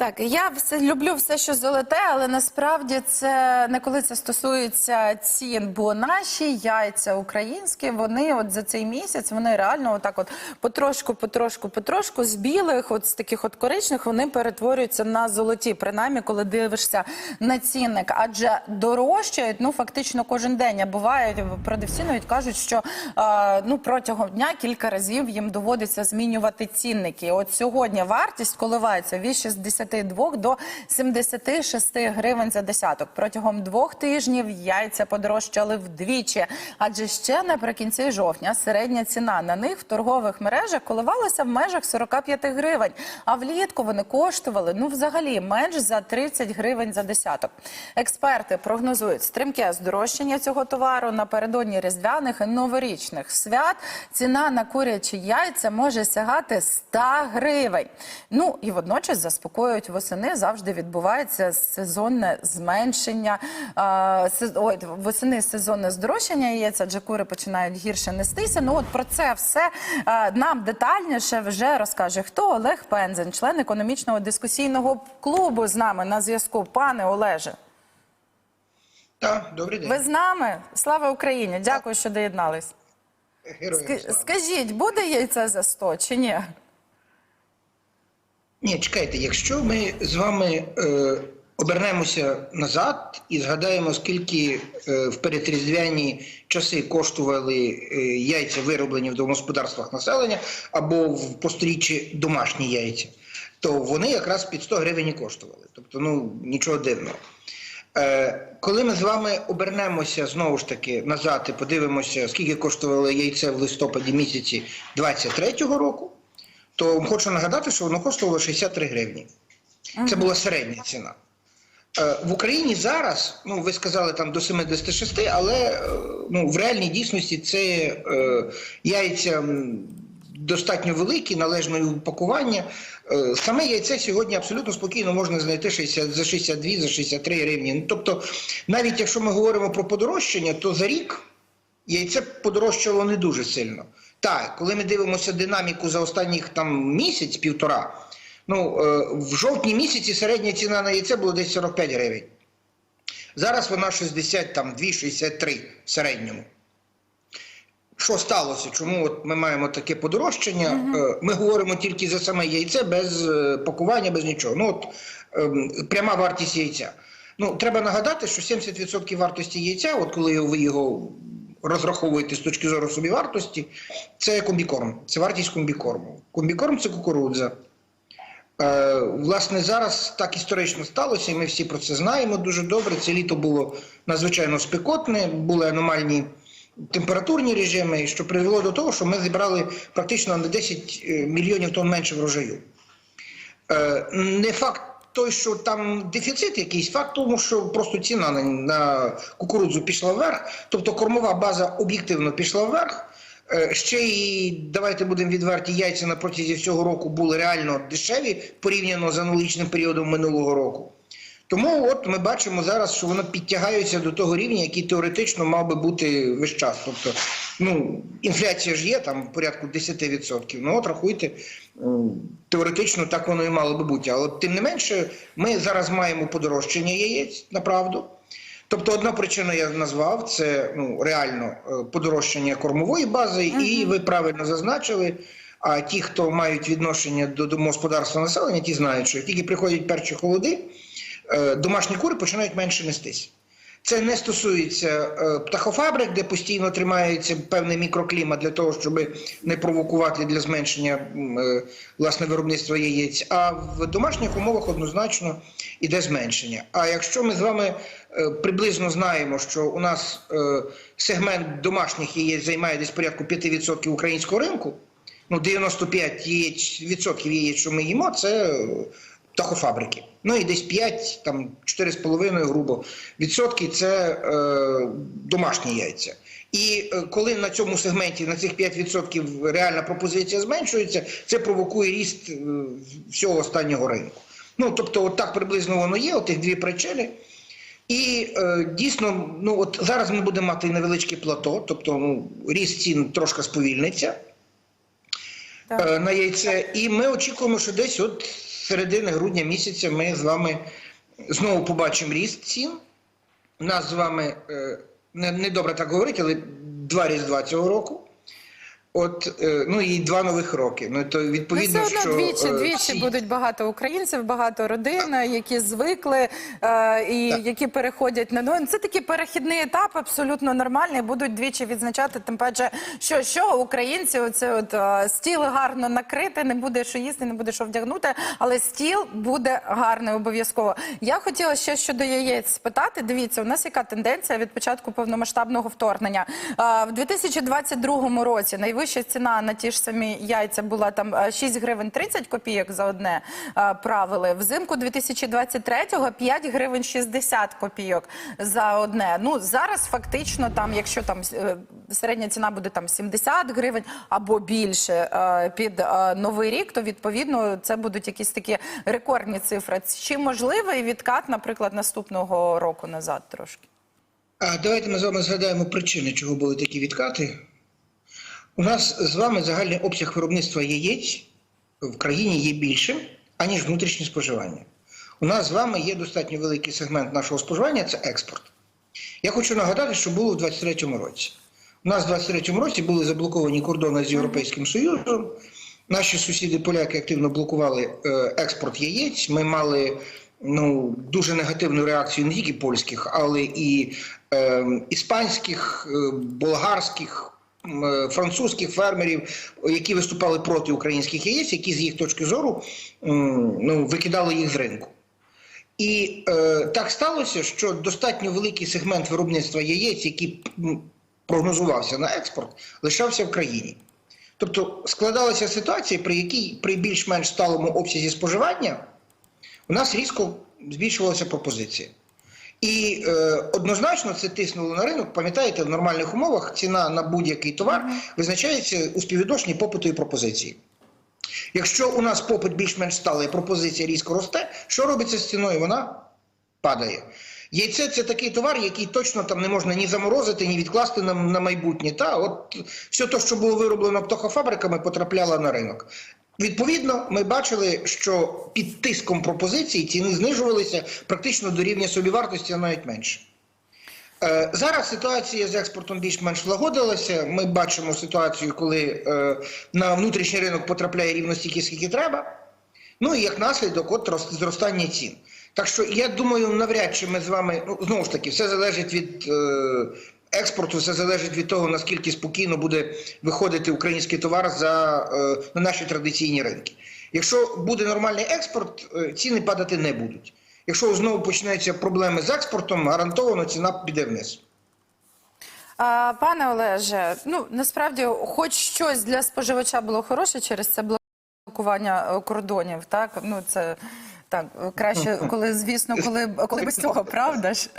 Так, я все люблю все, що золоте, але насправді це не коли це стосується цін, бо наші яйця українські, вони от за цей місяць вони реально отак, от потрошку, потрошку, потрошку з білих, от з таких от коричних, вони перетворюються на золоті. Принаймні, коли дивишся на цінник, адже дорожчають ну фактично кожен день. А бувають продавці навіть кажуть, що е, ну протягом дня кілька разів їм доводиться змінювати цінники. От сьогодні вартість коливається від 62 до 76 гривень за десяток. Протягом двох тижнів яйця подорожчали вдвічі, адже ще наприкінці жовтня середня ціна на них в торгових мережах коливалася в межах 45 гривень. А влітку вони коштували ну взагалі менш за 30 гривень за десяток. Експерти прогнозують стрімке здорожчання цього товару напередодні різдвяних і новорічних свят. Ціна на курячі яйця може сягати 100 гривень. Ну і водночас заспокоюють восени завжди відбувається сезонне зменшення. Ой, восени сезонне здорожчання яєць, адже кури починають гірше нестися. Ну от про це все нам детальніше вже розкаже хто Олег Пензен, член економічного дискусійного клубу з нами на зв'язку. Пане Олеже, Так, добрий день. ви з нами? Слава Україні! Дякую, що доєднались. Героям слава. Скажіть, буде яйце за 100 чи ні? Ні, чекайте, якщо ми з вами е, обернемося назад і згадаємо, скільки е, в передріздвяні часи коштували е, яйця, вироблені в домогосподарствах населення, або в пострічі домашні яйця, то вони якраз під 100 гривень коштували. Тобто, ну нічого дивного. Е, коли ми з вами обернемося знову ж таки назад і подивимося, скільки коштувало яйце в листопаді місяці 23-го року, то хочу нагадати, що воно коштувало 63 гривні. Це була середня ціна. Е, В Україні зараз, ну ви сказали там до 76, але е, ну, в реальній дійсності це е, яйця достатньо великі, належної упакування. Е, Саме яйце сьогодні абсолютно спокійно можна знайти 60, за 62, за 63 гривні. Ну, тобто, навіть якщо ми говоримо про подорожчання, то за рік яйце подорожчало не дуже сильно. Так, коли ми дивимося динаміку за останніх там місяць-півтора, ну е, в жовтні місяці середня ціна на яйце була десь 45 гривень. Зараз вона 62-63 в середньому. Що сталося? Чому от ми маємо таке подорожчання? Е, Ми говоримо тільки за саме яйце без е, пакування, без нічого. Ну от ем, пряма вартість яйця. Ну треба нагадати, що 70% вартості яйця, от коли ви його розраховуєте з точки зору собівартості, це комбікорм, це вартість комбікорму. Комбікорм це кукурудза. Е, Власне, зараз так історично сталося, і ми всі про це знаємо дуже добре. Це літо було надзвичайно спекотне, були аномальні температурні режими, що привело до того, що ми зібрали практично на 10 е, мільйонів тонн менше врожаю. Е, Не факт той, що там дефіцит якийсь, факт тому, що просто ціна на, на кукурудзу пішла вверх, тобто кормова база об'єктивно пішла вверх. Е, Ще і давайте будемо відверті, яйця на протязі всього року були реально дешеві порівняно з аналогічним періодом минулого року. Тому от ми бачимо зараз, що воно підтягається до того рівня, який теоретично мав би бути весь час. Тобто, ну, інфляція ж є там порядку 10%. Ну от рахуйте, теоретично так воно і мало би бути. Але тим не менше, ми зараз маємо подорожчання яєць направду. Тобто, одна причина я назвав це ну, реально е, подорожчання кормової бази, і ви правильно зазначили. А ті, хто мають відношення до домогосподарства населення, ті знають, що як тільки приходять перші холоди, домашні кури починають менше нестися. Це не стосується е, птахофабрик, де постійно тримається певний мікроклімат для того, щоб не провокувати для зменшення е, власне виробництва яєць. А в домашніх умовах однозначно іде зменшення. А якщо ми з вами е, приблизно знаємо, що у нас е, сегмент домашніх яєць займає десь порядку 5% українського ринку, ну 95 яєць, відсотків яєць, що ми їмо, це е, птахофабрики. Ну і десь 5, там 4,5 грубо відсотки це е, домашні яйця. І е, коли на цьому сегменті на цих 5% реальна пропозиція зменшується, це провокує ріст е, всього останнього ринку. Ну тобто, от так приблизно воно є, от тих дві причини. І е, дійсно, ну от зараз ми будемо мати невеличке плато, тобто ну, ріст цін трошки сповільниться Так. е, на яйце. І ми очікуємо, що десь от середини грудня місяця ми з вами знову побачимо ріст цін. У нас з вами е, не, добре так говорити, але два різдва цього року. От, е, ну і два нових роки. Ну то Ну, відповідно, все одно що двічі, е, двічі всі- будуть багато українців, багато родин, які звикли е, і Так. які переходять на ну, це такий перехідний етап, абсолютно нормальний. Будуть двічі відзначати. Тим паче, що що українці, оце от е, стіл гарно накрити, не буде що їсти, не буде що вдягнути, але стіл буде гарний обов'язково. Я хотіла ще щодо яєць спитати. Дивіться, у нас яка тенденція від початку повномасштабного вторгнення Е, в 2022 році. Найвища ціна на ті ж самі яйця була там е, 6 гривень 30 копійок за одне е, правили. Взимку 2023-го 5 гривень 60 копійок за одне. Ну зараз фактично там, якщо там е, середня ціна буде там 70 гривень або більше е, під е, новий рік, то відповідно це будуть якісь такі рекордні цифри. Чи можливий відкат, наприклад, наступного року назад трошки? Давайте ми з вами згадаємо причини, чого були такі відкати. У нас з вами загальний обсяг виробництва яєць в країні є більшим, аніж внутрішнє споживання. У нас з вами є достатньо великий сегмент нашого споживання це експорт. Я хочу нагадати, що було в 2023 році. У нас в 2023 році були заблоковані кордони з Європейським Союзом. Наші сусіди поляки активно блокували е, експорт яєць. Ми мали ну, дуже негативну реакцію не тільки польських, але і е, іспанських, болгарських, французьких фермерів, які виступали проти українських яєць, які з їх точки зору ну, викидали їх з ринку. І е, так сталося, що достатньо великий сегмент виробництва яєць, який прогнозувався на експорт, лишався в країні. Тобто складалася ситуація, при якій при більш-менш сталому обсязі споживання у нас різко збільшувалася пропозиція. І е, однозначно це тиснуло на ринок. Пам'ятаєте, в нормальних умовах ціна на будь-який товар визначається у співвідношенні попиту і пропозиції. Якщо у нас попит більш-менш сталий, пропозиція різко росте, що робиться з ціною? Вона падає. Яйце це такий товар, який точно там не можна ні заморозити, ні відкласти на, на майбутнє. Та от все те, що було вироблено птахофабриками, потрапляло на ринок. Відповідно, ми бачили, що під тиском пропозицій ціни знижувалися практично до рівня собівартості, а навіть менше. Е, Зараз ситуація з експортом більш-менш влагодилася. Ми бачимо ситуацію, коли е, на внутрішній ринок потрапляє рівно стільки, скільки треба. Ну і як наслідок, от рос- зростання цін. Так що я думаю, навряд чи ми з вами ну знову ж таки, все залежить від е, експорту, все залежить від того, наскільки спокійно буде виходити український товар за, е, на наші традиційні ринки. Якщо буде нормальний експорт, е, ціни падати не будуть. Якщо знову почнуться проблеми з експортом, гарантовано ціна піде вниз. Пане Олеже, ну насправді, хоч щось для споживача було хороше через це блокування е, кордонів, так ну це так краще, коли звісно, коли коли без цього, правда ж.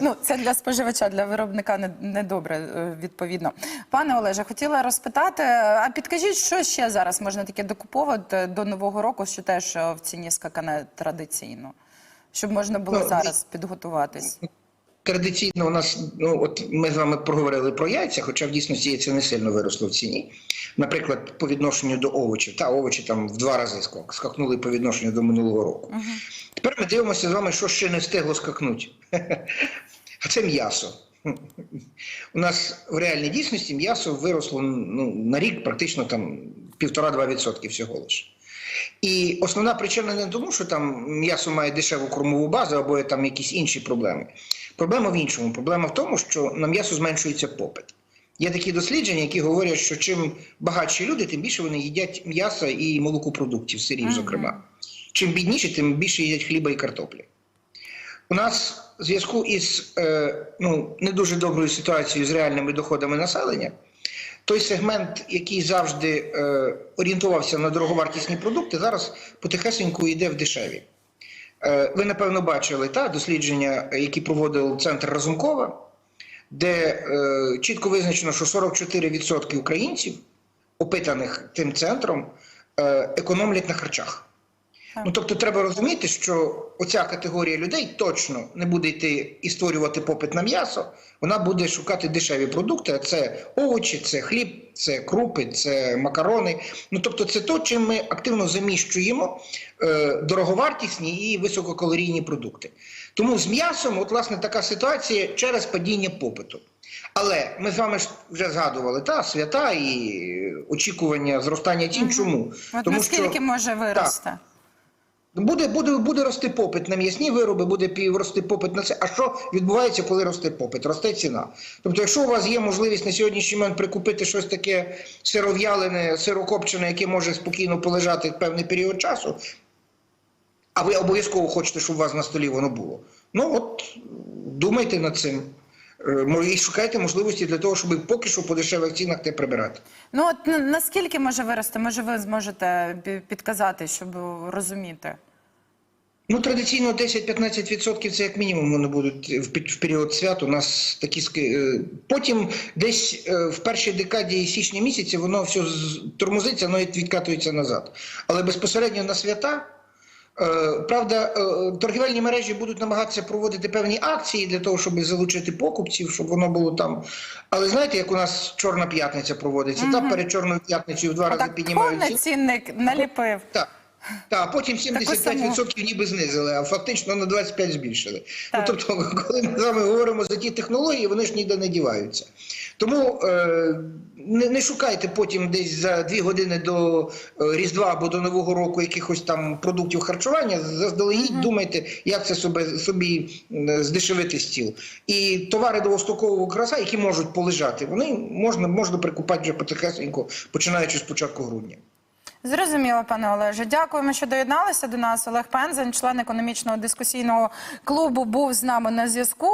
Ну, це для споживача, для виробника недобре, не е, відповідно. Пане Олеже, хотіла розпитати, а підкажіть, що ще зараз можна таке докуповувати до Нового року, що теж е, в ціні скакане традиційно, щоб можна було Ну, зараз підготуватись? Традиційно у нас, ну от ми з вами проговорили про яйця, хоча в дійсності яйця не сильно виросло в ціні. Наприклад, по відношенню до овочів, та овочі там в два рази скак- скакнули по відношенню до минулого року. Тепер ми дивимося з вами, що ще не встигло скакнути. А це м'ясо. У нас в реальній дійсності м'ясо виросло ну, на рік практично там півтора-два відсотки всього лише. І основна причина не тому, що там м'ясо має дешеву кормову базу або є там якісь інші проблеми. Проблема в іншому. Проблема в тому, що на м'ясо зменшується попит. Є такі дослідження, які говорять, що чим багатші люди, тим більше вони їдять м'яса і молокопродуктів, сирів, зокрема. Чим бідніші, тим більше їдять хліба і картоплі. У нас в зв'язку із е, ну, не дуже доброю ситуацією з реальними доходами населення, той сегмент, який завжди е, орієнтувався на дороговартісні продукти, зараз потихесеньку йде в дешеві. Е, ви, напевно, бачили та, дослідження, які проводив центр Разумкова, де е, чітко визначено, що 44% українців, опитаних тим центром, е, економлять на харчах. Ну тобто, треба розуміти, що оця категорія людей точно не буде йти і створювати попит на м'ясо. Вона буде шукати дешеві продукти. А це овочі, це хліб, це крупи, це макарони. Ну тобто, це то, чим ми активно заміщуємо е, дороговартісні і висококалорійні продукти. Тому з м'ясом, от власне, така ситуація через падіння попиту. Але ми з вами ж вже згадували та свята і очікування зростання цін. Чому? От наскільки може вирости? Буде, буде, буде рости попит на м'ясні вироби, буде рости попит на це. А що відбувається, коли росте попит? Росте ціна. Тобто, якщо у вас є можливість на сьогоднішній момент прикупити щось таке сиров'ялене, сирокопчене, яке може спокійно полежати певний період часу, а ви обов'язково хочете, щоб у вас на столі воно було. Ну от думайте над цим. Е, І шукайте можливості для того, щоб поки що по дешевих цінах те прибирати. Ну от наскільки може вирости? Може, ви зможете підказати, щоб розуміти? Ну, традиційно 10-15% це як мінімум вони будуть в період свят. У нас такі е, потім десь е, в першій декаді січня місяця воно все тормозиться, воно відкатується назад. Але безпосередньо на свята. Е, Правда, е, торгівельні мережі будуть намагатися проводити певні акції для того, щоб залучити покупців, щоб воно було там. Але знаєте, як у нас Чорна п'ятниця проводиться, та перед Чорною п'ятницею в два рази піднімають повний цінник наліпив. Так. Так, потім 75% ніби знизили, а фактично на 25% збільшили. Ну, тобто, коли ми з вами говоримо за ті технології, вони ж ніде не діваються. Тому е, не, не шукайте потім десь за дві години до е, Різдва або до Нового року якихось там продуктів харчування. Заздалегідь думайте, як це собі, собі здешевити стіл. І товари довгострокового краса, які можуть полежати, вони можна, можна прикупати вже потихесенько, починаючи з початку грудня. Зрозуміло, пане Олеже. Дякуємо, що доєдналися до нас. Олег Пензен, член економічного дискусійного клубу, був з нами на зв'язку.